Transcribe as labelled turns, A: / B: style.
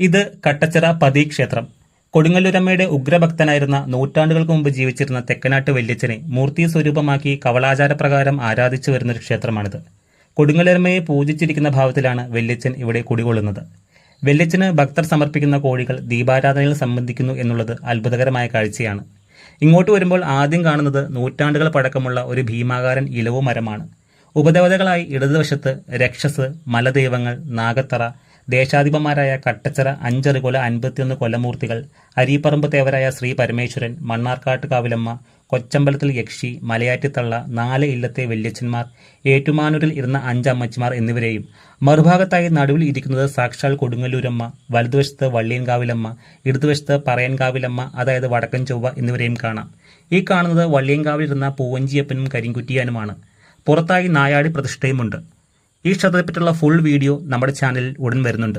A: ഇത് കട്ടച്ചിറ പതി ക്ഷേത്രം. കൊടുങ്ങല്ലൂരമ്മയുടെ ഉഗ്രഭക്തനായിരുന്ന നൂറ്റാണ്ടുകൾക്ക് മുമ്പ് ജീവിച്ചിരുന്ന തെക്കനാട്ട് വല്യച്ഛനെ മൂർത്തി സ്വരൂപമാക്കി കവളാചാരപ്രകാരം ആരാധിച്ചു വരുന്നൊരു ക്ഷേത്രമാണിത്. കൊടുങ്ങല്ലൂരമ്മയെ പൂജിച്ചിരിക്കുന്ന ഭാവത്തിലാണ് വെല്ലിച്ചൻ ഇവിടെ കുടികൊള്ളുന്നത്. വല്യച്ഛന് ഭക്തർ സമർപ്പിക്കുന്ന കോഴികൾ ദീപാരാധനയിൽ സംബന്ധിക്കുന്നു എന്നുള്ളത് അത്ഭുതകരമായ കാഴ്ചയാണ്. ഇങ്ങോട്ട് വരുമ്പോൾ ആദ്യം കാണുന്നത് നൂറ്റാണ്ടുകൾ പഴക്കമുള്ള ഒരു ഭീമാകാരൻ ഇലവു മരമാണ് ഉപദേവതകളായി ഇടതുവശത്ത് രക്ഷസ് മലദൈവങ്ങൾ നാഗത്തറ ദേശാധിപന്മാരായ കട്ടച്ചിറ അഞ്ചറുകൊല അൻപത്തിയൊന്ന് കൊലമൂർത്തികൾ അരീപ്പറമ്പ് തേവരായ ശ്രീ പരമേശ്വരൻ മണ്ണാർക്കാട്ട് കാവിലമ്മ കൊച്ചമ്പലത്തിൽ യക്ഷി മലയാറ്റിത്തള്ള നാല് ഇല്ലത്തെ വല്യച്ഛന്മാർ ഏറ്റുമാനൂരിൽ ഇരുന്ന അഞ്ചമ്മച്ചിമാർ എന്നിവരെയും മറുഭാഗത്തായി നടുവിൽ ഇരിക്കുന്നത് സാക്ഷാൽ കൊടുങ്ങല്ലൂരമ്മ വലതുവശത്ത് വള്ളിയൻകാവിലമ്മ ഇടതുവശത്ത് പറയൻകാവിലമ്മ അതായത് വടക്കൻ ചൊവ്വ എന്നിവരെയും കാണാം. ഈ കാണുന്നത് വള്ളിയൻകാവിലിരുന്ന പൂവഞ്ചിയപ്പനും കരിങ്കുറ്റിയാനുമാണ്. പുറത്തായി നായാടി പ്രതിഷ്ഠയുമുണ്ട്. ഈ ക്ഷേത്രത്തെപ്പറ്റിയുള്ള ഫുൾ വീഡിയോ നമ്മുടെ ചാനലിൽ ഉടൻ വരുന്നുണ്ട്.